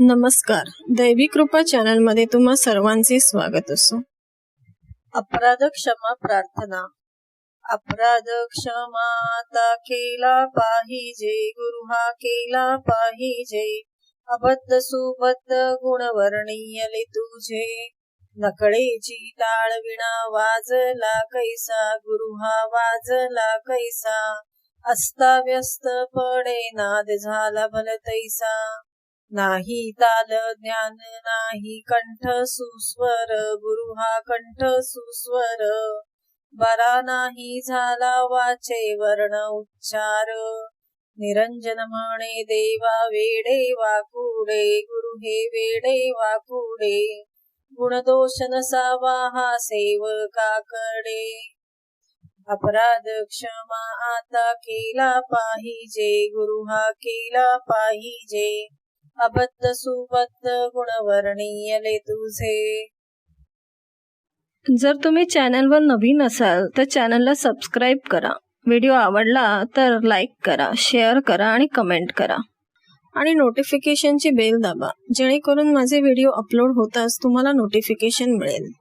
नमस्कार. दैवी कृपा चॅनलमध्ये तुम्हा सर्वांचे स्वागत असो. अपराध क्षमा प्रार्थना. अपराध क्षमा आता केला पाहिजे गुरु हा केला पाहिजे. अबद्ध सुबद्ध गुण वर्णीयले तुझे. नकळेची टाळ विणा वाजला कैसा गुरु हा वाजला कैसा. अस्ताव्यस्त पडे नाद झाला भल तैसा नाही ताल ज्ञान नाही कंठ सुस्वर गुरु हा कंठ सुस्वर. बरा नाही झाला वाचे वर्ण उच्चार. निरंजन म्हणे देवा वेडे वाकुडे गुरु हे वेडे वाकुडे गुणदोष नसावा हा सेवकाकडे. अपराध क्षमा आता केला पाहिजे गुरु हा केला पाहिजे. अबद्ध सुबद्ध गुणवर्णीयले तुझे. जर तुम्ही चॅनलवर नवीन असाल तर चॅनलला सबस्क्राईब करा. व्हिडिओ आवडला तर लाईक करा शेअर करा आणि कमेंट करा. आणि नोटिफिकेशनची बेल दाबा जेणेकरून माझे व्हिडिओ अपलोड होताच तुम्हाला नोटिफिकेशन मिळेल.